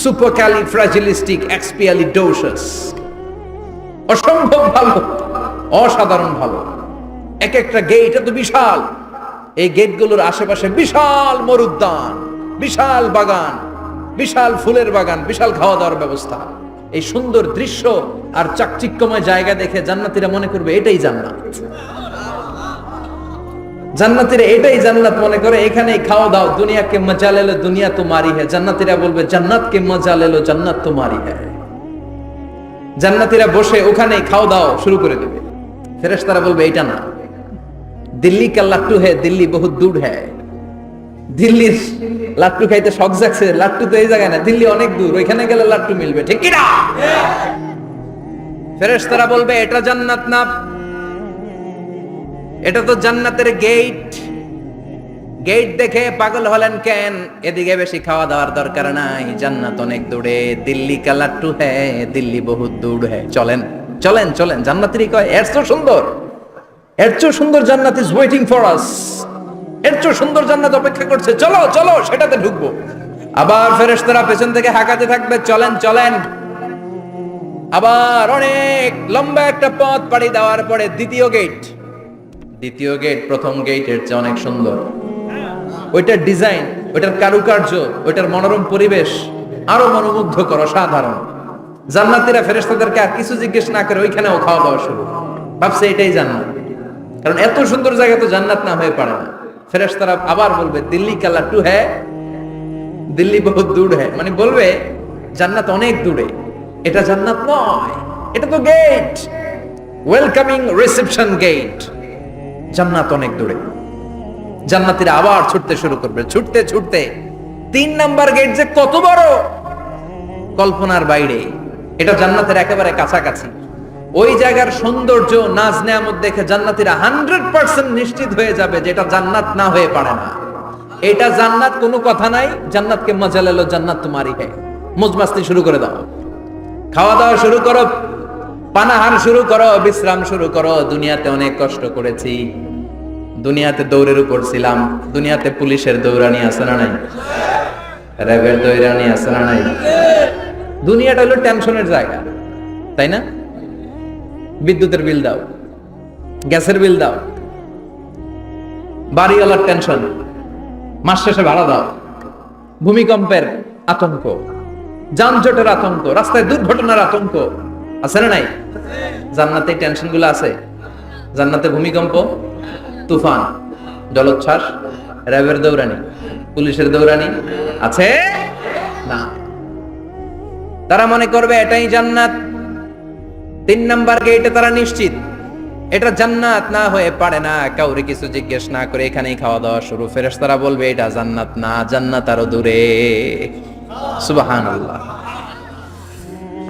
supercalifragilisticexpialidocious অসম্ভব ভালো, অসাধারণ ভালো। এক একটা গেট এত বিশাল। এই গেটগুলোর আশেপাশে বিশাল মরুদ্যান, বিশাল বাগান, বিশাল ফুলের বাগান, বিশাল খাওয়া দাওয়ার ব্যবস্থা। এই সুন্দর দৃশ্য আর চাকচিক্যময় জায়গা দেখে জান্নাতিরা মনে করবে এটাই জান্নাত। জান্নাতীরা এটাই জান্নাত মনে করে, এখানেই খাওয়া দাও দুনিয়া কে মজা লেলো দুনিয়া তো মারি হ্যাঁ জান্নাতীরা বলবে জান্নাত কে মজা লেলো জান্নাত তো মারি হ্যাঁ জান্নাতীরা বসে ওখানেই খাওয়া দাও শুরু করে দেবে। ফেরেশতারা বলবে এটা না। দিল্লি কা লাট্টু হ্যাঁ দিল্লি বহুত দূর হ্যাঁ দিল্লির লাট্টু খাইতে শখ জাগছে, লাট্টু তো এই জায়গায় না, দিল্লি অনেক দূর, ওইখানে গেলে লাট্টু মিলবে, ঠিক কি না? ফেরেশতারা বলবে, এটা জান্নাত না। এটা তো জান্নাতের গেট গেট দেখে পাগল হলেন কেন? এদিকে বেশি খাওয়া দাওয়ার দরকার নাই। জান্নাত অনেক দূরে। দিল্লি কা লাট্টু হ্যাঁ দিল্লি বহুত দূর হ্যাঁ চলেন চলেন চলেন। জান্নাতেরই কয়, এর তো সুন্দর। এর চেয়ে সুন্দর জান্নাত ইজ ওয়েটিং ফর আস এর চেয়ে সুন্দর জান্নাত অপেক্ষা করছে। চলো চলো, সেটাতে ঢুকবো। আবার ফেরেশতারা পেছন থেকে হাঁকাতে থাকবে। চলেন চলেন। আবার অনেক লম্বা একটা পথ পাড়ি দেওয়ার পরে দ্বিতীয় গেট দ্বিতীয় গেট প্রথম গেটের চেয়ে অনেক সুন্দর। ওইটার ডিজাইন ওইটার কারুকার্য, ওইটার মনোরম পরিবেশ আরও মনোমুগ্ধকর, অসাধারণ। জান্নাতীরা ফেরেশতাদেরকে আর কিছু জিজ্ঞেস না করে ওইখানেও খাওয়া দাওয়া শুরু। ভাবছে এটাই জান্নাত। কারণ এত সুন্দর জায়গা তো জান্নাত না হয়ে পারে না। ফেরেশতারা আবার বলবে, দিল্লি কালা টু হ্যাঁ দিল্লি বহুত দূর হ্যাঁ মানে বলবে, জান্নাত অনেক দূরে। এটা জান্নাত নয়, এটা তো গেট ওয়েলকামিং রিসেপশন গেট জান্নাত অনেক দূরে। জান্নাতীরা আবার ছুটতে শুরু করবে। ছুটতে ছুটতে তিন নাম্বার গেট যে কত বড়? কল্পনার বাইরে। এটা জান্নাতের একেবারে কাছাকাছি। ওই জায়গার সৌন্দর্য, নাজ নেয়ামত দেখে জান্নাতীরা হান্ড্রেড পার্সেন্ট নিশ্চিত হয়ে যাবে যে এটা জান্নাত না হয়ে পারে না। এটা জান্নাত কোনো কথা নাই। জান্নাতকে মজা লেলো জান্নাত তোমারই হ্যাঁ মুজমাস্তি শুরু করে দাও। খাওয়া দাওয়া শুরু করো। পানাহার শুরু করো, বিশ্রাম শুরু করো। দুনিয়াতে অনেক কষ্ট করেছি। দুনিয়াতে দৌড়ের উপর ছিলাম। দুনিয়াতে পুলিশের দৌড়ানি আছে না নাই? র্যাবের দৌড়ানি আছে না নাই? দুনিয়াটা হলো টেনশনের জায়গা, তাই না? বিদ্যুতের বিল দাও, গ্যাসের বিল দাও, বাড়িওয়ালার টেনশন, মাস শেষে ভাড়া দাও, ভূমিকম্পের আতঙ্ক, যানজটের আতঙ্ক, রাস্তায় দুর্ঘটনার আতঙ্ক আছে না নাই? জান্নাতে টেনশনগুলো আছে? জান্নাতে ভূমিকম্প, তুফান, জলোচ্ছ্বাস, র্যাবের দৌড়ানি, পুলিশের দৌড়ানি আছে? না। তারা মনে করবে এটাই জান্নাত। তিন নাম্বার গেটে তারা নিশ্চিত। এটা জান্নাত না হয়ে পারে না। কাউরে কিছু জিজ্ঞেস না করে এখানেই খাওয়া দাওয়া শুরু। ফেরেস তারা বলবে, এটা জান্নাত না। জান্নাত আরও দূরে। সুবাহান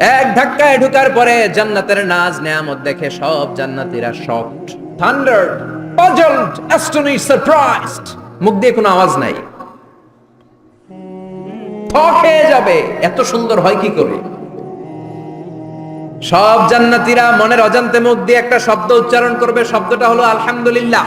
এক ধাক্কায় ঢুকার পরে জান্নাতের নাজ নেয়ামত দেখে সব জান্নাতীরা শকড পাজলড সারপ্রাইজড মুখ দিয়ে কোনো আওয়াজ নাই। হয়ে যাবে, এত সুন্দর হয় কি করে? সব জান্নাতীরা মনের অজান্তে মুখ দিয়ে একটা শব্দ উচ্চারণ করবে, শব্দটা হলো আলহামদুলিল্লাহ।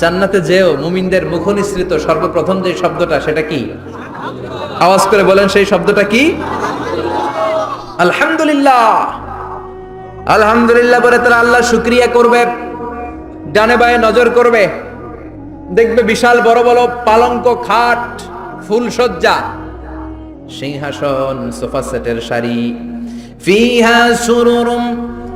জান্নাতে যেও, মুমিনদের মুখ নিঃসৃত সর্বপ্রথম যে শব্দটা, সেটা কি? আওয়াজ করে বলেন সেই শব্দটা কি? আলহামদুলিল্লাহ। আলহামদুলিল্লাহ বলে তারা আল্লাহ শুক্রিয়া করবে, ডানে বায়ে নজর করবে। দেখবে বিশাল বড় বড় পালঙ্ক খাট ফুলসজ্জা সিংহাসন, সোফা সেটের শাড়ি ফিহা সুরুরুম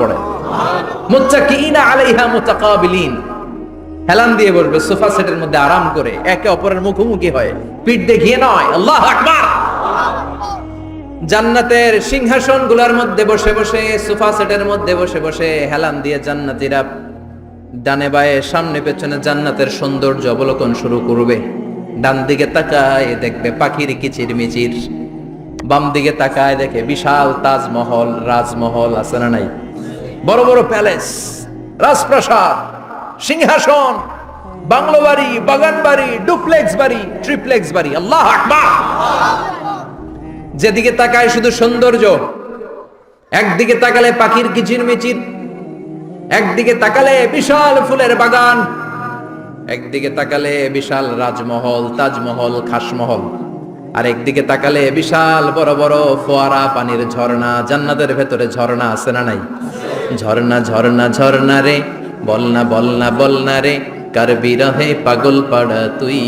পড়ে। আলাইহা মুতাকাবিলিন। হেলান দিয়ে বসবে সোফা সেটের মধ্যে আরাম করে, একে অপরের মুখোমুখি হয়ে, পিঠ দেখিয়ে নয় আকবার। জান্নাতের সিংহাসনগুলার মধ্যে বসে বসে, সোফা সেটের মধ্যে বসে বসে হেলান দিয়ে জান্নাতীরা ডানে বায়ে, সামনে পেছনে জান্নাতের সৌন্দর্য অবলোকন শুরু করবে। ডান দিকে তাকায় দেখবে পাখির কিচির মিচির বাম দিকে তাকায় দেখে বিশাল তাজমহল, রাজমহল আছে না নাই? বড় বড় প্যালেস, রাজপ্রাসাদ, সিংহাসন, বাংলো বাড়ি, বাগান বাড়ি, ডুপ্লেক্স বাড়ি, ট্রিপ্লেক্স বাড়ি। আল্লাহ যেদিকে তাকায় শুধু সৌন্দর্য, একদিকে তাকালে পাখির কিচির মিচির একদিকে তাকালে বিশাল ফুলের বাগান, একদিকে তাকালে বিশাল রাজমহল, তাজমহল, খাসমহল। আর একদিকে তাকালে বিশাল বড় বড় ফোয়ারা পানির ঝর্ণা, জান্নাতের ভেতরে ঝর্ণা আছে না নাই? ঝর্ণা ঝর্ণা ঝর্ণা রে বলনা বলনা বলনা রে, কার বিরহে পাগল পাড়া তুই?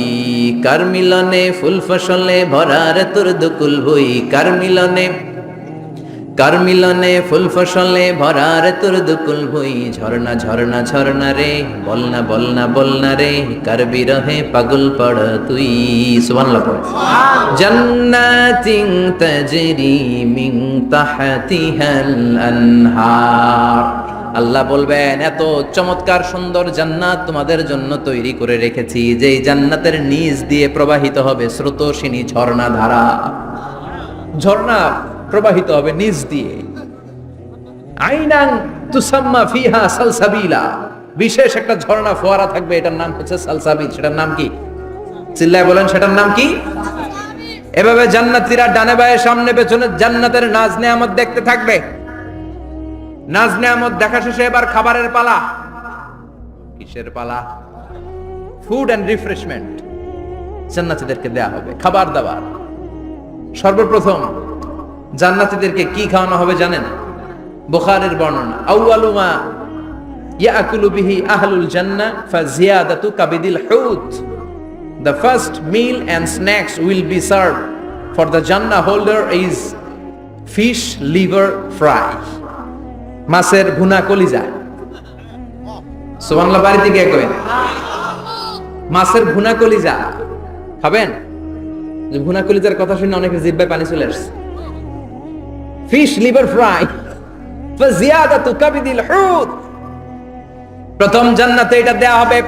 কার মিলনে ফুল ফসলে ভরার তোর দুকুল ভুই? কার মিলনে কার মিলনে ফুল ফসলে ভরা রে তোর দুকুল ভুই ঝর্ণা ঝর্ণা ঝর্ণা রে, বলনা বলনা বলনা রে, কার বিরহে পাগল পড় তুই, সুবহানাল্লাহ পড়। জান্নাতিন তাজরি মিন তাহতিহাল আনহার। আল্লাহ বলবেন, এত চমৎকার সুন্দর জান্নাত তোমাদের জন্য তৈরি করে রেখেছি, যেই জান্নাতের নিচ দিয়ে প্রবাহিত হবে স্রোতস্বিনী ঝর্ণা ধারা ঝর্ণা প্রবাহিত হবে নিচ দিয়ে। আইনাং তুসাম্মা ফিহা সালসাবিলা। বিশেষ একটা ঝর্ণা ফোয়ারা থাকবে, এটার নাম হচ্ছে সালসাবিল। সেটার নাম কি? চিল্লায় বলেন, সেটার নাম কি? এভাবে ডানে সামনে পেছনে জান্নাতের নাজ নেয়ামত দেখতে থাকবে। নাজ নেয়ামত দেখা শেষে এবার খাবারের পালা। কিসের পালা? ফুড এন্ড রিফ্রেশমেন্ট জান্নাতীদেরকে দেয়া হবে, খাবার দাবার। সর্বপ্রথম জান্নাতীদেরকে কি খাওয়ানো হবে জানেন? বুখারের বর্ণনা আউয়ালুমা ইয়াকুলু বিহি আহলুল জান্নাহ ফাজিয়াদাতু কাবিদিল হুত। The first meal and snacks will be served. For the Jannah holder is fish liver fry. মাছের ভুনা কলিজা। সুবহানাল্লাহ বাড়িতে গিয়ে কবেন মাছের ভুনা কলিজা। খাবেন? ভুনা কলিজার কথা শুনে অনেকের জিব্বায় পানি চলে আসছে। ফিশ লিভার ফ্রাই ফাজিয়াদাতু কাবিদিল হুদ প্রথম জান্নাতে এটা দেয়া হবে।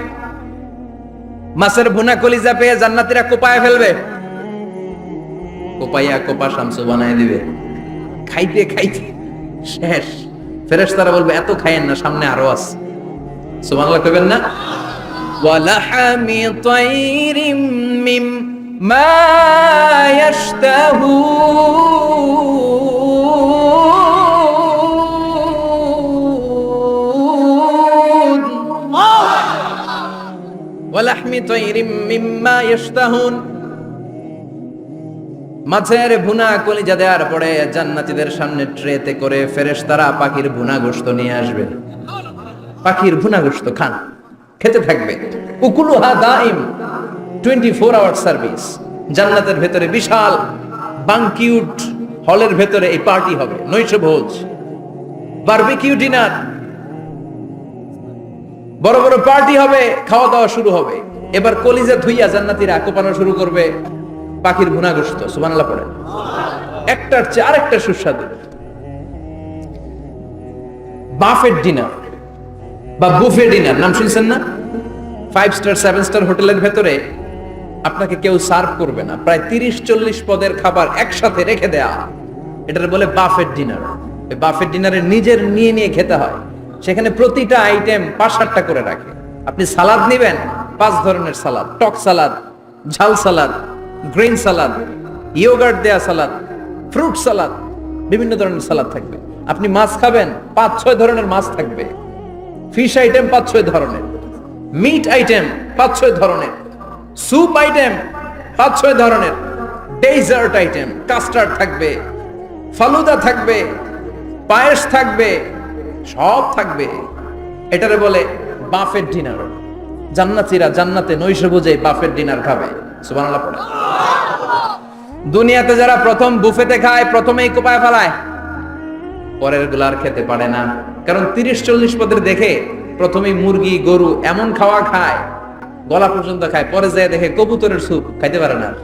মাছের ভুনা কলিজা পেয়ে জান্নাতীরা কোপায় ফেলবে। কোপাইয়া কোপা শামসু বানায় দিবে। খাইতে খাইতে শেষ। ফেরেশতারা বলবে, এত খায়েন না, সামনে আরও আছে। সুবহানাল্লাহ কইবেন না? ওয়ালাহামি তাইরিম মিম মা ইয়াশতাহুন। মাছের ভুনা কলিজা দেওয়ার পরে জান্নাতিদের সামনে ট্রেতে করে ফেরেস তারা পাখির ভুনা গোস্ত নিয়ে আসবে। পাখির ভুনা গোস্ত খান, খেতে থাকবে। উকুলুহা দাইম 24 আওয়ার সার্ভিস জান্নাতের ভেতরে বিশাল বাংকিউট হলের ভেতরে এই পার্টি হবে নৈশ ভোজ বারবিকিউ ডিনার বড় বড় পার্টি হবে খাওয়া দাওয়া শুরু হবে। এবার কলিজা ধুইয়া জান্নাতীরা কোপানো শুরু করবে। পাখির ভুনা গোশত সুবহানাল্লাহ পড়ে একটার চেয়ে আরেকটা সুস্বাদু। বাফেট ডিনার বা বুফে ডিনার নাম শুনছেন না? ফাইভ স্টার সেভেন স্টার হোটেলের ভেতরে আপনাকে কেউ সার্ভ করবে না। প্রায় তিরিশ, চল্লিশ পদের খাবার একসাথে রেখে দেয়া। এটার বলে বাফেট ডিনার বাফেট ডিনারে নিজের নিয়ে নিয়ে খেতে হয়। সেখানে প্রতিটা আইটেম পাঁচ সাতটা করে রাখে। আপনি সালাদ নিবেন, পাঁচ ধরনের সালাদ, টক সালাদ, ঝাল সালাদ, গ্রিন সালাদ ইয়োগার্ট দেয়া সালাদ ফ্রুট সালাদ, বিভিন্ন ধরনের সালাদ থাকবে। আপনি মাছ খাবেন, পাঁচ ছয় ধরনের মাছ থাকবে। ফিশ আইটেম পাঁচ ছয় ধরনের মিট আইটেম পাঁচ ছয় ধরনের স্যুপ আইটেম পাঁচ ছয় ধরনের ডেজার্ট আইটেম কাস্টার্ড থাকবে, ফালুদা থাকবে, পায়েস থাকবে সব থাকবে। এটারে বলে বাফের ডিনার। জান্নাতীরা জান্নাতে নৈশ বুঝে বাফের ডিনার খাবে। সুবহানাল্লাহ দুনিয়াতে যারা প্রথম বুফেতে খায়, প্রথমেই কোপায় ফেলায়। পরেরগুলার খেতে পারে না। কারণ তিরিশ চল্লিশ পদের দেখে প্রথমেই মুরগি, গরু এমন খাওয়া খায়, গলা পর্যন্ত খায়, পরে যায় দেখে কবুতরের স্যুপ খাইতে পারে না।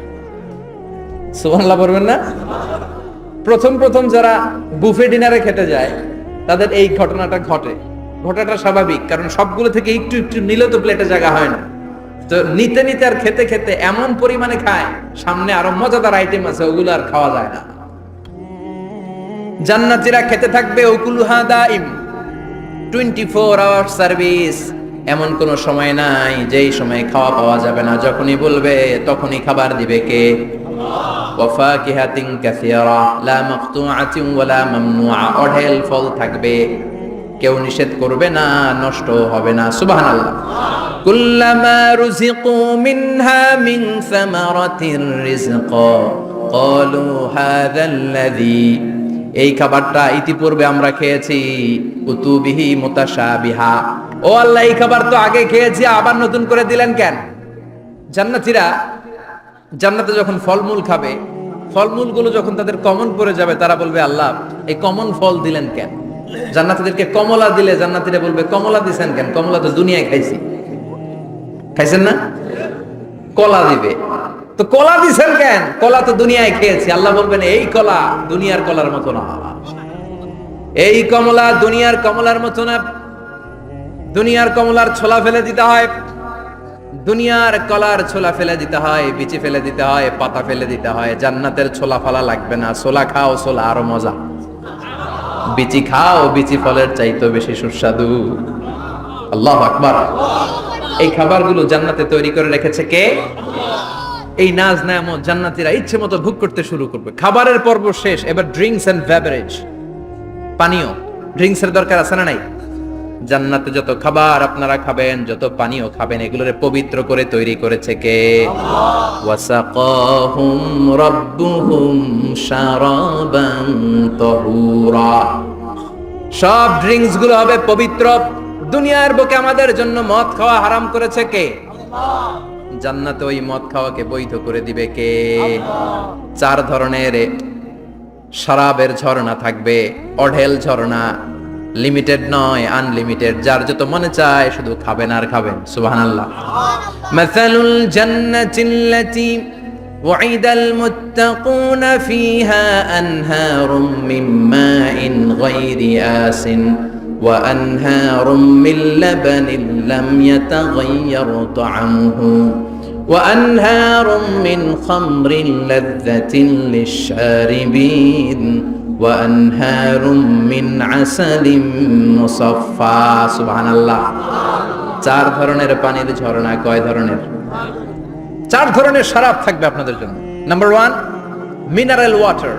সুবহানাল্লাহ, পড়বেন না? প্রথম প্রথম যারা বুফে ডিনারে খেতে যায় তাদের এই ঘটনাটা ঘটে। ঘটাটা স্বাভাবিক, কারণ সবগুলো থেকে একটু একটু নিলে তো প্লেটে জায়গা হয় না। তো নিতে নিতে আর খেতে খেতে এমন পরিমাণে খায়, সামনে আরও মজাদার আইটেম আছে, ওগুলো আর খাওয়া যায় না। জান্নাতীরা খেতে থাকবে ওকুলুহা দাইম টোয়েন্টি ফোর আওয়ার সার্ভিস এমন কোন সময় নাই যেই সময় খাওয়া পাওয়া যাবে না, যখনই বলবে তখনই খাবার দিবে কে? ওয়াফাকিহাতিন কাসিরা, লা মাকতুআতিন ওয়ালা মামনুআ। অঢেল ফল থাকবে, কেউ নিষেধ করবে না, নষ্ট হবে না। সুবহানাল্লাহ। কুল্লামা রুজিকু মিনহা মিন সামারাতির রিজকা ক্বালু হাযাল্লাযী। এই খাবারটা ইতিপূর্বে আমরা খেয়েছি, কুতুবিহি মুতাশাবিহা। ও আল্লাহ, এই খাবার তো আগে খেয়েছি, আবার নতুন করে দিলেন কেন? জান্নাতীরা জান্নাতে যখন ফলমূল খাবে, ফলমূলগুলো যখন তাদের কমন পড়ে যাবে, তারা বলবে, আল্লাহ, এই কমন ফল দিলেন কেন? জান্নাতীদেরকে কমলা দিলে জান্নাতীরা বলবে, কমলা দিছেন কেন? কমলা তো দুনিয়ায় খাইছি। খাইছেন না? কলা দিবে। তো কলা দিছেন কেন? কলা তো দুনিয়ায় খেয়েছি। আল্লাহ বলবেন, এই কলা দুনিয়ার কলার মতো না। এই কমলা দুনিয়ার কমলার মতো না। দুনিয়ার কমলার ছোলা ফেলে দিতে হয়। দুনিয়ার কলার ছোলা ফেলে দিতে হয়, বিচি ফেলে দিতে হয়, পাতা ফেলে দিতে হয়, জান্নাতের ছোলা ফালা লাগবে না, ছোলা খাও, ছোলা আরও মজা। বিচি খাও, বিচি ফলের চাইতো বেশি সুস্বাদু। আল্লাহ আকবার। এই খাবারগুলো জান্নাতে তৈরি করে রেখেছে কে? এই নাজ নামত জান্নাতীরা ইচ্ছে মতো ভোগ করতে শুরু করবে। খাবারের পর্ব শেষ, এবার ড্রিঙ্কস এন্ড বেভারেজ পানীয় ড্রিঙ্কস এর দরকার আছে না নাই? জান্নাতে যত খাবার আপনারা খাবেন যত পানীয় খাবেন এগুলোরে পবিত্র করে তৈরি করেছে কে? ওয়াসাকাহুম রাব্বুহুম শারাবান তাহুরা। সব ড্রিঙ্কসগুলো হবে পবিত্র। দুনিয়ার বুকে আমাদের জন্য মদ খাওয়া হারাম করেছে কে? জান্নাতে ওই মদ খাওয়াকে বৈধ করে দিবে কে? চার ধরনের শরাবের ঝর্ণা থাকবে অঢেল ঝর্ণা লিমিটেড নয় আনলিমিটেড যার যত মনে চায় শুধু খাবেন আর খাবেন সুবহানাল্লাহ মাসালুল জান্নাতিল্লাতি وعد المتقون فيها أنهار من ماء غير آس وأنهار من لبن لم يتغير طعمه وأنهار من خمر لذة للشاربين وأنهار من عسل مصفى سبحان الله চার ধরনের পানির ঝর্ণা কয় ধরনের চার ধরনের শরাব থাকবে আপনাদের জন্য নাম্বার ওয়ান মিনারেল ওয়াটার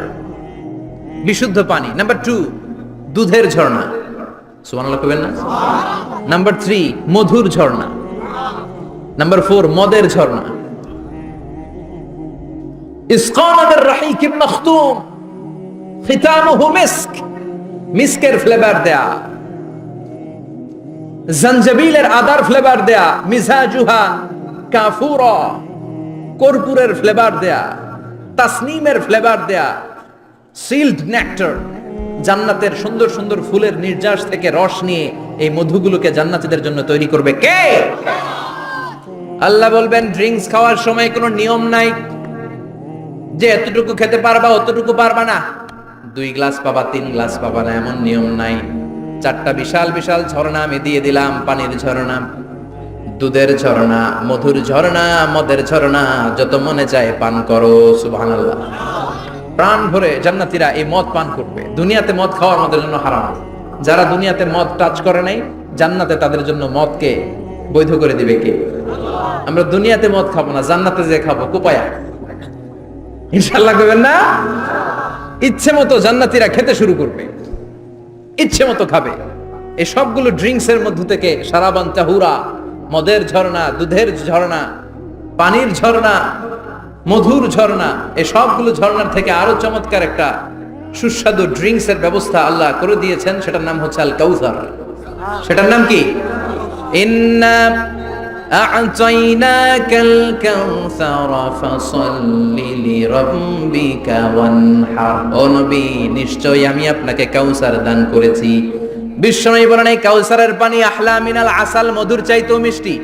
বিশুদ্ধ পানি নাম্বার টু দুধের ঝর্ণা সুবহানাল্লাহ কবেন না নাম্বার থ্রি মধুর ঝর্ণা নাম্বার ফোর মদের ঝর্ণা ইসকানাদের রাহিকিম মখতুম মিস্কের ফ্লেভার দেয়া। জঞ্জবিলের আদার ফ্লেভার দেয়া, মিজাজুহা, কাফুরা, কর্পূরের ফ্লেভার দেয়া, তাসনিমের ফ্লেভার দেয়া সিল্ড নেক্টার জান্নাতের সুন্দর সুন্দর ফুলের নির্যাস থেকে রস নিয়ে এই মধুগুলোকে জান্নাতীদের জন্য তৈরি করবে কে? আল্লাহ বলবেন ড্রিঙ্কস খাওয়ার সময় কোনো নিয়ম নাই। যে এতটুকু খেতে পারবা, অতটুকু পারবা না। দুই গ্লাস পাবা, তিন গ্লাস পাবা না, এমন নিয়ম নাই। চারটা বিশাল বিশাল ঝর্ণা আমি দিয়ে দিলাম, পানির ঝর্ণা, দুধের ঝর্ণা, মধুর ঝর্ণা, মদের ঝর্ণা, যত মনে চায় পান করো, সুবহানাল্লাহ। প্রাণ ভরে জান্নাতীরা এই মদ পান করবে। দুনিয়াতে মদ খাওয়া আমাদের জন্য হারাম। যারা দুনিয়াতে মদ টাচ করে নাই, জান্নাতে তাদের জন্য মদকে বৈধ করে দিবে কে? আমরা দুনিয়াতে মদ খাব না, জান্নাতে যে খাব, কোপায়া। ইনশাল্লাহ করবেন না? ইচ্ছে মতো জান্নাতীরা খেতে শুরু করবে। ইচ্ছে মতো খাবে। এই সবগুলো ড্রিঙ্কস এর মধ্য থেকে সারাবান চাহুরা, মদের ঝর্ণা, দুধের ঝর্ণা, পানির ঝর্ণা, মধুর ঝর্ণা, এই সবগুলো ঝর্ণার থেকে আরও চমৎকার একটা সুস্বাদু ড্রিঙ্কস এর ব্যবস্থা আল্লাহ করে দিয়েছেন। সেটার নাম হচ্ছে আল কাউসার সেটার নাম কি? ইন্না أعطيناك الكوثر فصل لربك وانحر ও নবী নিশ্চয়ই আমি আপনাকে কাউসার দান করেছি বিশ্বনবী বলেন এই কাউসারের পানি আহলা মিনাল আসাল মধুর চাইতেও মিষ্টি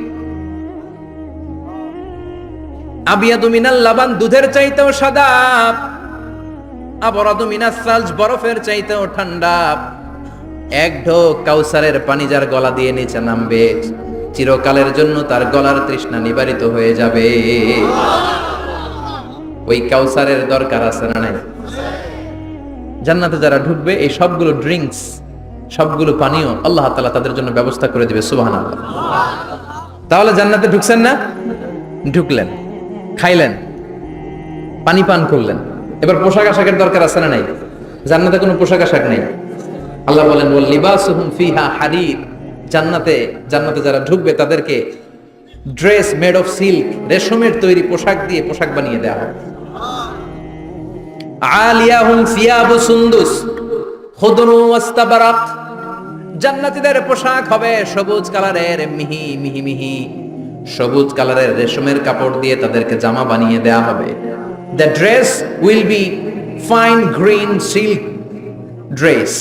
আবিয়াদু মিনাল লাবান দুধের চাইতেও সাদা আবরাদু মিনাস সালজ বরফের চাইতেও ঠান্ডা এক ঢোক কাউসারের পানি যার গলা দিয়ে নিচে নামবে চিরকালের জন্য তার গলার তৃষ্ণা নিবারিত হয়ে যাবে। ওই কাউসারের দরকার আছে না নাই? জান্নাতে যারা ঢুকবে, এই সবগুলো ড্রিঙ্কস সবগুলো পানীয় আল্লাহ তালা তাদের জন্য ব্যবস্থা করে দিবে, সুবহানাল্লাহ। তাহলে জান্নাতে ঢুকছেন না? ঢুকলেন, খাইলেন, পানি পান করলেন। এবার পোশাক আশাকের দরকার আছে না নাই? জান্নাতে কোনো পোশাক আশাক নেই। আল্লাহ বলেন লিবাসুহুম ফিহা হারির। জান্নাতে জান্নাতে যারা ঢুকবে, তাদেরকে ড্রেস মেড অফ সিল্ক রেশমের তৈরি পোশাক দিয়ে পোশাক বানিয়ে দেওয়া হবে। আলিয়াহুম সিয়াবু সুন্দুস খুদরু ওয়াস্তাবারাক জান্নাতীদের পোশাক হবে সবুজ কালারের, মিহি মিহি মিহি। সবুজ কালারের রেশমের কাপড় দিয়ে তাদেরকে জামা বানিয়ে দেওয়া হবে। The dress will be fine green silk dress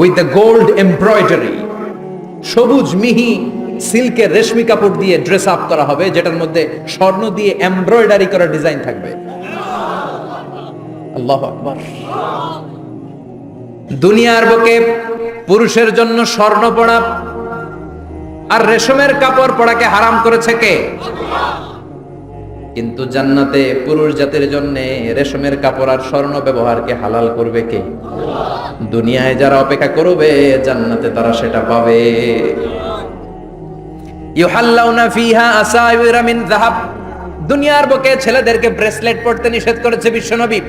with the gold embroidery সবুজ, মিহি, সিল্কের রেশমি কাপড় দিয়ে ড্রেস আপ করা হবে, যেটার মধ্যে স্বর্ণ দিয়ে এমব্রয়ডারি করা ডিজাইন থাকবে। আল্লাহ দুনিয়ার বুকে পুরুষের জন্য স্বর্ণ পড়া আর রেশমের কাপড় পড়াকে হারাম করেছে কে? কিন্তু জান্নাতে পুরুষ জাতির জন্য রেশমের কাপড় আর স্বর্ণ ব্যবহারকে হালাল করবে কে? দুনিয়ায় যারা অপেক্ষা করবে, জান্নাতে তারা সেটা পাবে। ইউহাল্লাউনা ফিহা আসাইরা মিন যাহাব। দুনিয়ার বুকে ছেলেদেরকে ব্রেসলেট পড়তে নিষেধ করেছে বিশ্বনবী।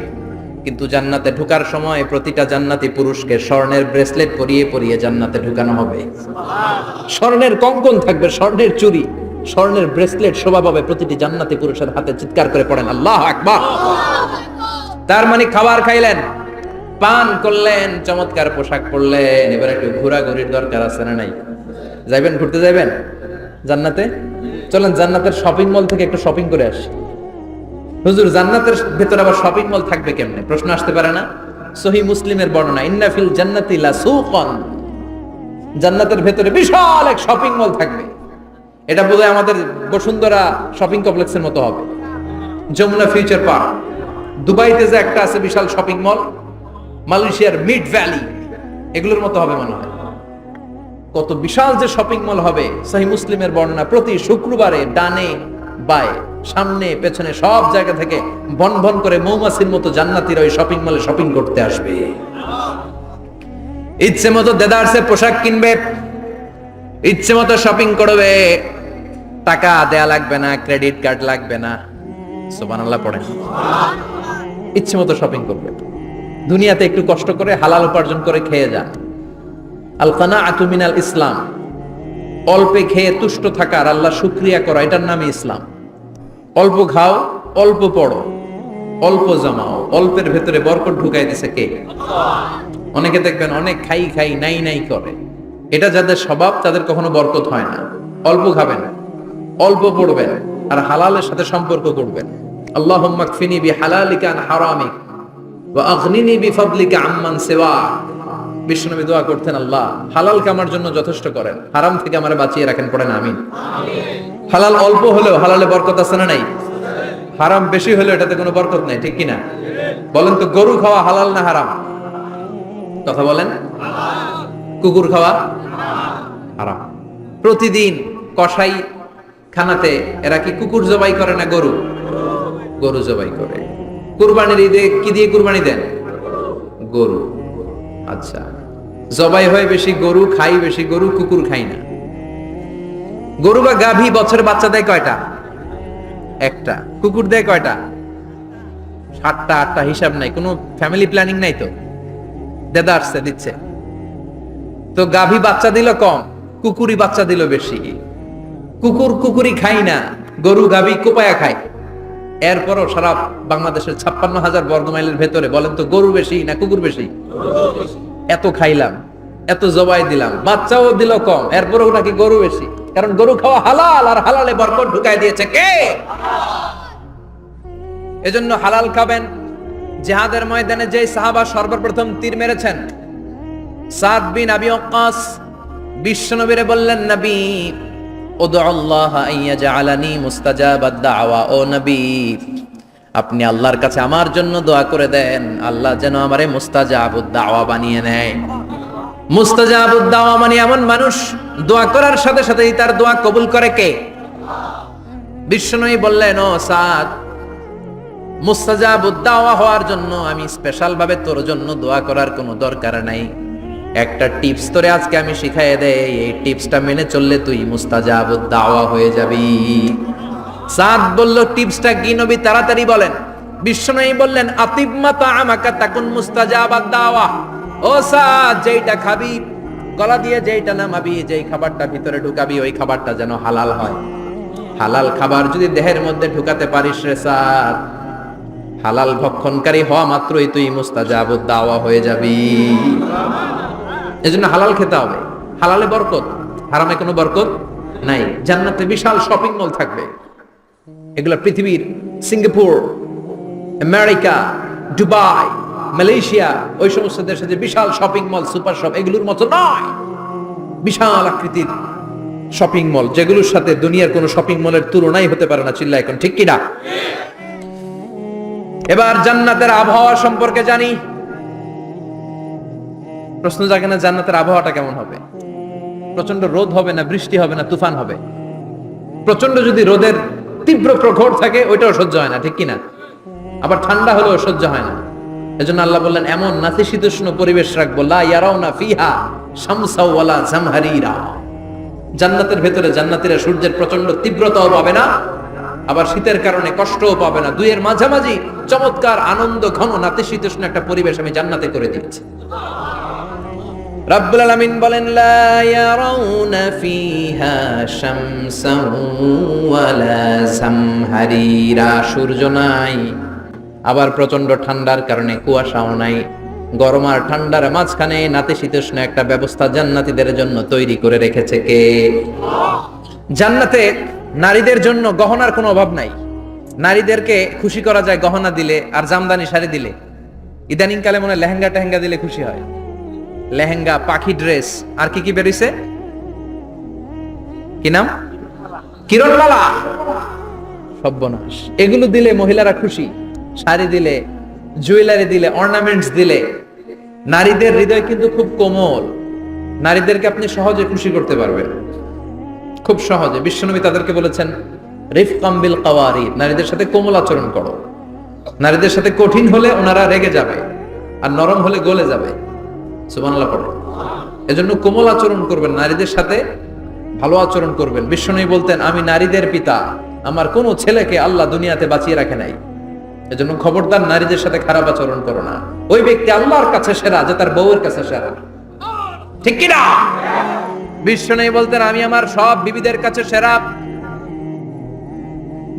কিন্তু জান্নাতে ঢুকার সময় প্রতিটা জান্নাতি পুরুষকে স্বর্ণের ব্রেসলেট পরিয়ে পরিয়ে জান্নাতে ঢুকানো হবে। স্বর্ণের কঙ্কন থাকবে, স্বর্ণের চুরি স্বর্ণের ব্রেসলেট শোভা পাবে প্রতিটি জান্নাতি পুরুষের হাতে চিৎকার করে পড়েন, আল্লাহ আকবার! তার মানে খাবার খাইলেন, পান করলেন, চমৎকার পোশাক পরলেন, এবার একটু ঘোরাঘুরির দরকার আছে না নাই? যাইবেন, ঘুরতে যাইবেন? জান্নাতে? চলেন, জান্নাতের শপিং মল থেকে একটু শপিং করে আসি। হুজুর, জান্নাতের ভেতরে আবার শপিং মল থাকবে কেমনে? প্রশ্ন আসতে পারে না? সহি মুসলিমের বর্ণনা ইন্নাফিল জান্নাতি লা সুকন জান্নাতের ভেতরে বিশাল এক শপিং মল থাকবে। এটা বোধহয় আমাদের বসুন্ধরা শপিং কমপ্লেক্সের মতো হবে। Jamuna future park. দুবাইতে যে একটা আছে বিশাল শপিং মল, মালয়েশিয়ার মিড ভ্যালি, এগুলোর মতো হবে মনে হয়। কত বিশাল যে শপিং মল হবে সহি মুসলিমের বর্ণনা প্রতি শুক্রবারে ডানে বায়ে, সামনে পেছনে সব জায়গা থেকে বন বন করে মৌমাছির মতো জান্নাতিরা ওই শপিং মলে শপিং করতে আসবে। ইচ্ছে মতো দেদারসে পোশাক কিনবে ইচ্ছে মতো শপিং করবে। টাকা দেয়া লাগবে না ক্রেডিট কার্ড লাগবে না। সুবহানাল্লাহ পড়েন। ইচ্ছে মতো শপিং করবে। দুনিয়াতে একটু কষ্ট করে হালাল উপার্জন করে খেয়ে যান। আল কানা আতুমিনাল ইসলাম। অল্পে খেয়ে তুষ্ট থাকার, আল্লাহ শুক্রিয়া করা, এটার নামই ইসলাম। অল্প খাও, অল্প পড়ো, অল্প জমাও, অল্পের ভেতরে বরকত ঢুকাই দিছে কে? অনেকে দেখবেন অনেক খাই খাই, নাই নাই করে। এটা যাদের স্বভাব, তাদের কখনো বরকত হয় না। অল্প খাবেন, অল্প পড়বেন, আর হালালের সাথে সম্পর্ক করবেন। আল্লাহ হালালিকা আম্মান দোয়া করতেন, আল্লাহ আমার জন্য যথেষ্ট করেন। হারাম থেকে আমারে বাঁচিয়ে রাখেন আমিন। হালাল অল্প হলেও হালালে বরকত আছে না নাই? হারাম বেশি হলেও এটাতে কোনো বরকত নাই, ঠিক কিনা? বলেন তো, গরু খাওয়া হালাল না হারাম? কথা বলেন? কুকুর খাওয়া হারাম। প্রতিদিন কসাই খানাতে এরা কি কুকুর জবাই করে না গরু? গরু জবাই করে। কুরবানির ঈদে কি দিয়ে কুরবানি দেন? গরু। আচ্ছা। জবাই হয় বেশি গরু, খাই বেশি গরু, কুকুর খাই না। গরু বা গাভী বছরে বাচ্চা দেয় কয়টা? একটা। কুকুর দেয় কয়টা? সাতটা, আটটা, হিসাব নাই। কোনো ফ্যামিলি প্ল্যানিং নাই তো? দেদা আসছে, দিচ্ছে। তো গাভী বাচ্চা দিল কম কুকুরি বাচ্চা দিল বেশি। কুকুর কুকুরি খাই না, গরু গাভী কোপায়া খায়। এরপরও সারা বাংলাদেশের ছাপ্পান্ন হাজার বর্গ মাইলের ভেতরে বলেন তো গরু বেশি না কুকুর বেশি? এত খাইলাম, এত জবাই দিলাম, বাচ্চাও দিল কম, এরপরও নাকি গরু বেশি। কারণ গরু খাওয়া হালাল আর হালালে বরকত ঢুকাই দিয়েছে কে? এজন্য হালাল খাবেন। জেহাদের ময়দানে যে সাহাবা সর্বপ্রথম তীর মেরেছেন সাদ বিন আবি ওয়াক্কাস বিশ্বনবীরে বললেন, নবী আপনি আল্লাহর কাছে আমার জন্য দোয়া করে দেন। আল্লাহ যেন আমারে মুস্তাজাবুদ দাওয়া বানিয়ে নেয়। মুস্তাজাবুদ দাওয়া মানে এমন মানুষ, দোয়া করার সাথে সাথেই তার দোয়া কবুল করে কে? বিশ্বনবী বললেন, ও সাদ মুস্তাজাবুদ দাওয়া হওয়ার জন্য আমি স্পেশাল ভাবে তোর জন্য দোয়া করার কোনো দরকার নাই। একটা টিপস তোরে আজকে আমি শিখাই দেই। এই টিপসটা মেনে চললে তুই মুস্তাজাবুদ দাওয়া হয়ে যাবি। সাদ বলল টিপসটা কি নবী? তাড়াতাড়ি বলেন। বিশ্বনবী বললেন আতিবমাতা আমাকা তাকুন মুস্তাজাবাদ দাওয়া ও সাদ, যেইটা খাবি, গলা দিয়ে যেইটা নামাবি, যেই খাবারটা ভিতরে ঢুকাবি, ওই খাবারটা যেন হালাল হয়। হালাল খাবার যদি দেহের মধ্যে ঢুকাতে পারিস রে সাদ, হালাল ভক্ষণকারী হওয়া মাত্রই তুই মুস্তাজাবুদ দাওয়া হয়ে যাবি। এজন্য হালাল খেতে হবে। হালালে বরকত, হারামে কোনো বরকত নাই। জান্নাতে বিশাল শপিং মল থাকবে। এগুলো পৃথিবীর সিঙ্গাপুর, আমেরিকা, দুবাই, মালয়েশিয়া, ওই সমস্ত দেশে যে বিশাল শপিং মল সুপার শপ এগুলোর মতো নয়। বিশাল আকৃতির শপিং মল যেগুলোর সাথে দুনিয়ার কোনো শপিং মলের তুলনাই হতে পারে না চিল্লা এখন, ঠিক কিনা? এবার জান্নাতের আবহাওয়া সম্পর্কে জানি। প্রশ্ন জাগে না জান্নাতের আবহাওয়াটা কেমন হবে? প্রচণ্ড রোদ হবে না বৃষ্টি হবে না তুফান হবে? প্রচণ্ড যদি রোদের তীব্র প্রখর থাকে, ওইটাও সহ্য হয় না, ঠিক কিনা? আবার ঠান্ডা হলেও সহ্য হয় না। এজন্য আল্লাহ বললেন, এমন নাতিশীতোষ্ণ পরিবেশ রাখব, লা ফিহা শামসাও ওয়ালা জান্নাতের ভেতরে জান্নাতীরা সূর্যের প্রচণ্ড তীব্রতাও পাবে না, আবার শীতের কারণে কষ্টও পাবে না। দুইয়ের মাঝামাঝি চমৎকার, আনন্দ, ঘন, নাতিশীতোষ্ণ একটা পরিবেশ আমি জান্নাতে করে দিয়েছি। রাব্বুল আলামিন বলেন, লা ফিহা শামসান ওয়ালা জামহারিরা। সূর্য নাই, আবার প্রচণ্ড ঠান্ডার কারণে কুয়াশাও নাই। গরম আর ঠান্ডার মাঝখানে নাতিশীতোষ্ণ একটা ব্যবস্থা জান্নাতীদের জন্য তৈরি করে রেখেছে কে? জান্নাতে নারীদের জন্য গহনার কোনো অভাব নাই। নারীদেরকে খুশি করা যায় গহনা দিলে আর জামদানি শাড়ি দিলে। ইদানিং কালে মনে লেহেঙ্গা টেহেঙ্গা দিলে খুশি হয়। লেহেঙ্গা, পাখি ড্রেস আর কি কি বেরিয়েছে কি নাম? কিরণমালা। সর্বনাশ এগুলো দিলে মহিলারা খুশি। শাড়ি দিলে, জুয়েলারি দিলে অর্নামেন্টস দিলে। নারীদের হৃদয় কিন্তু খুব কোমল। নারীদেরকে আপনি সহজে খুশি করতে পারবেন। খুব সহজে। বিশ্বনবী তাদেরকে বলেছেন রিফ বিল কাওয়ারি নারীদের সাথে কোমল আচরণ করো। নারীদের সাথে কঠিন হলে ওনারা রেগে যাবে। আর নরম হলে গলে যাবে। সুবহানাল্লাহ পড়ে। এজন্য কোমল আচরণ করবেন, নারীদের সাথে ভালো আচরণ করবেন। বিশ্বনবী বলতেন, আমি নারীদের পিতা, আমার ছেলেকে আল্লাহ দুনিয়াতে বাঁচিয়ে রাখে নাই। এজন্য খবরদার নারীদের সাথে খারাপ আচরণ করো না। ওই ব্যক্তি আল্লাহর কাছে সেরা, যে তার বউয়ের কাছে সেরা। ঠিক কি না বিশ্বনবী বলতেন, আমি আমার সব বিবিদের কাছে সেরা।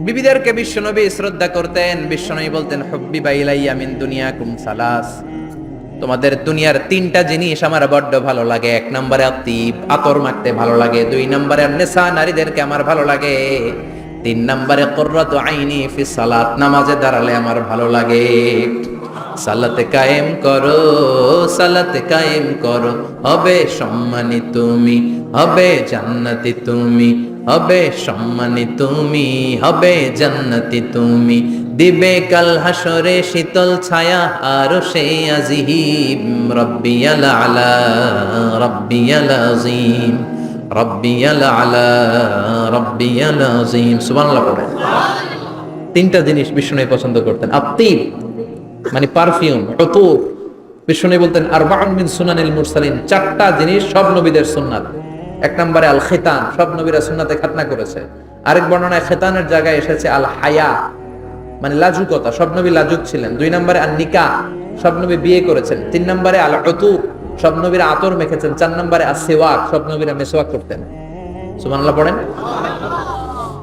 বিবিদেরকে বিশ্বনবী শ্রদ্ধা করতেন। বিশ্বনবী বলতেন হব্বি বাইলাইয়া মিন দুনিয়াকুম সালাস। তোমাদের দুনিয়ার তিনটা জিনিস আমার বড্ড ভালো লাগে। এক নম্বরে আতিব আতর মাখতে ভালো লাগে। দুই নম্বরে নেশা নারীদেরকে আমার ভালো লাগে। তিন নম্বরে কর্রত আইনি ফি সালাত, নামাজে দাঁড়ালে আমার ভালো লাগে। সালাতে কায়েম করো, সালাতে কায়েম করো। হবে সম্মানী তুমি, হবে জান্নাতি তুমি, হবে সম্মানী তুমি, হবে জান্নাতি তুমি। দিবে কাল হাসরে শীতল ছায়া, আর সে আজিহিম রব্বিয়াল আলা, রব্বিয়াল আজিম। রব্বিয়াল আলা, রব্বিয়াল আজিম। সুবহানাল্লাহ পড়ে তিনটা জিনিস বিষ্ণু পছন্দ করতেন। আত্মীব মানে পারফিউম অতুর বিষ্ণু বলতেন আর মিন সুনানিল মুরসালিন। চারটা জিনিস সব নবীদের সুন্নাত। এক নম্বরে আল খেতান সব নবীরা সুন্নাতে খাতনা করেছে। আরেক বর্ণনায় খেতানের জায়গায় এসেছে আল হায়া মানে লাজুকতা সব নবী লাজুক ছিলেন। দুই নম্বরে আল নিকা সব নবী বিয়ে করেছেন। তিন নম্বরে আল অতুর সব নবীরা আতর মেখেছেন। চার নম্বরে আর সেওয়াক সব নবীরা মেসোয়াক করতেন। সুবহানাল্লাহ, পড়েন।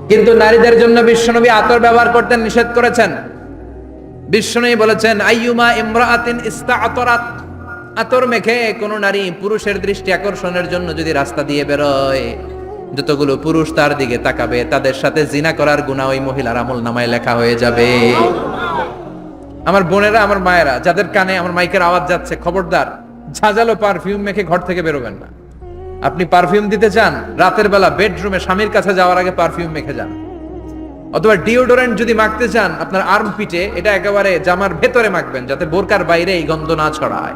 কিন্তু নারীদের জন্য বিশ্বনবী আতর ব্যবহার করতে নিষেধ করেছেন। বিশ্বনবী বলেছেন, আইয়ুমা ইমরাআতিন ইস্তাআতরাত। আতর মেখে কোন নারী পুরুষের দৃষ্টি আকর্ষণের জন্য যদি রাস্তা দিয়ে বেরোয় যতগুলো পুরুষ তার দিকে তাকাবে, তাদের সাথে জিনা করার গুণা ওই মহিলার আমল নামায় লেখা হয়ে যাবে। আমার বোনেরা, আমার মায়েরা, যাদের কানে আমার মাইকের আওয়াজ যাচ্ছে, খবরদার, ঝাঁঝালো পারফিউম মেখে ঘর থেকে বেরোবেন না। আপনি পারফিউম দিতে চান, রাতের বেলা বেডরুমে স্বামীর কাছে যাওয়ার আগে পারফিউম মেখে যান। অথবা ডিওডোরেন্ট যদি মাখতে চান, আপনার আর্ম পিটে এটা একেবারে জামার ভেতরে মাখবেন, যাতে বোরকার বাইরে এই গন্ধ না ছড়ায়।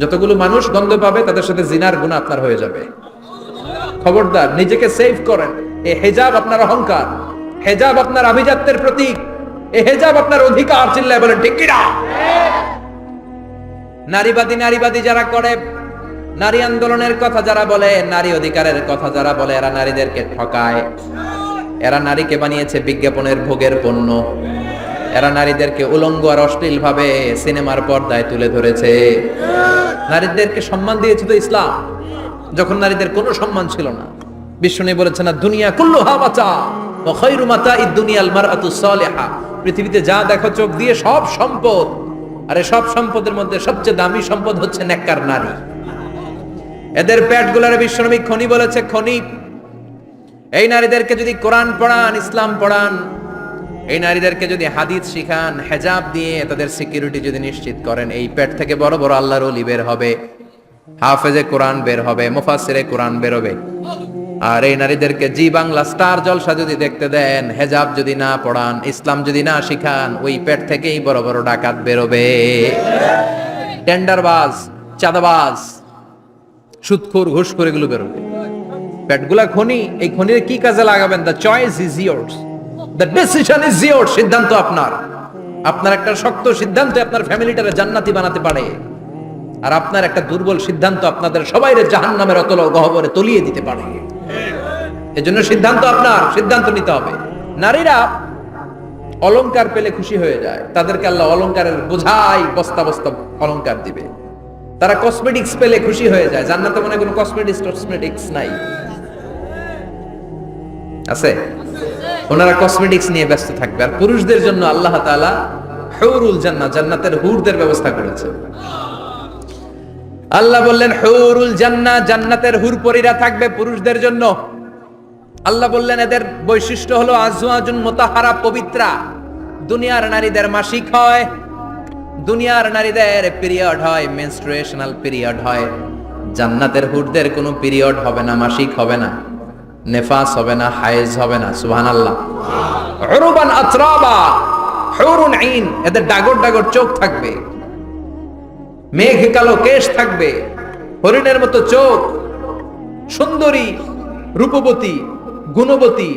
যতগুলো মানুষ গন্ধ পাবে, তাদের সাথে জিনার গুণ আপনার হয়ে যাবে। খবরদার, নিজেকে সেভ করেন। এ হেজাব আপনার অহংকার, হেজাব আপনার আভিজাত্যের প্রতীক, এ হেজাব আপনার অধিকার চিল্লায় বলেন, ঠিক কিনা? নারীবাদী নারীবাদী যারা করে, নারী আন্দোলনের কথা যারা বলে, নারী অধিকারের কথা যারা বলে, এরা নারীদেরকে ঠকায়। এরা নারীকে বানিয়েছে বিজ্ঞাপনের ভোগের পণ্য। এরা নারীদেরকে উলঙ্গ আর অশ্লীল ভাবে সিনেমার পর্দায় তুলে ধরেছে। নারীদেরকে সম্মান দিয়েছে তো ইসলাম। যখন নারীদের কোনো সম্মান ছিল না। বিষ্ণু বলেছে না দুনিয়া কুল্লু হা বাঁচা ও খৈরু মাতা ই সালিহা। পৃথিবীতে যা দেখো, চোখ দিয়ে সব সম্পদ। আরে সব সম্পদের মধ্যে সবচেয়ে দামি সম্পদ হচ্ছে নেককার নারী। এদের পেটগুলার বিশ্বনবী খনি বলেছে, খনি, এই নারীদেরকে যদি কোরআন পড়ান, ইসলাম পড়ান, এই নারীদেরকে যদি হাদিস শিখান, হেজাব দিয়ে তাদের সিকিউরিটি যদি নিশ্চিত করেন, এই পেট থেকে বড় বড় আল্লাহর বের হবে। হাফেজে কোরআন বের হবে, মুফাসসিরে কোরআন বের হবে আর এই নারীদেরকে জি বাংলা স্টার জলসা যদি দেখতে দেন, হেজাব যদি না পড়ান, ইসলাম যদি না শিখান, ওই পেট থেকেই বড় বড় ডাকাত বেরোবে। টেন্ডারবাজ, চাঁদাবাজ সুদখোর ঘুষখোর এগুলো বেরোবে। পেটগুলা খনি, এই খনির কি কাজে লাগাবেন? The choice is yours the decision is yours সিদ্ধান্ত আপনার। আপনার একটা শক্ত সিদ্ধান্ত আপনার ফ্যামিলিটারে জান্নাতি বানাতে পারে। আর আপনার একটা দুর্বল সিদ্ধান্ত আপনাদের সবাইরে জাহান্নামের অতল গহবরে তলিয়ে দিতে পারে। এজন্য সিদ্ধান্ত আপনার, সিদ্ধান্ত নিতে হবে। নারীরা অলংকার পেলে খুশি হয়ে যায়। তাদেরকে আল্লাহ অলংকারের বোঝাই বস্তা বস্তা অলংকার দিবে। তারা কসমেটিক্স পেলে খুশি হয়ে যায়। জান্নাতে মনে কোনো কসমেটিক্স কসমেটিক্স নাই। আছে? ওনারা কসমেটিক্স নিয়ে ব্যস্ত থাকবে। আর পুরুষদের জন্য আল্লাহ তাআলা হুরুল জান্নাত, জান্নাতের হুরদের ব্যবস্থা করেছে। আল্লাহ বললেন, হুরুল জান্না জান্নাতের হুর পরীরা থাকবে পুরুষদের জন্য। আল্লাহ বললেন, এদের বৈশিষ্ট্য হলো আজওয়াজুন মুতাহারা, পবিত্রা। দুনিয়ার নারীদের মাসিক হয়, দুনিয়ার নারীদের পিরিয়ড হয় মেনস্ট্রুয়েশনাল পিরিয়ড হয়। জান্নাতের হুরদের কোনো পিরিয়ড হবে না, মাসিক হবে না, নেফাস হবে না, হায়েজ হবে না, সুবহানাল্লাহ। উরুবান আতরাবা, হুরুন আইন এদের ডাগর ডাগর চোখ থাকবে। মেঘ কালো কেশ থাকবে হরিণের মতো চোখ সুন্দরী রূপবতী গুণবতী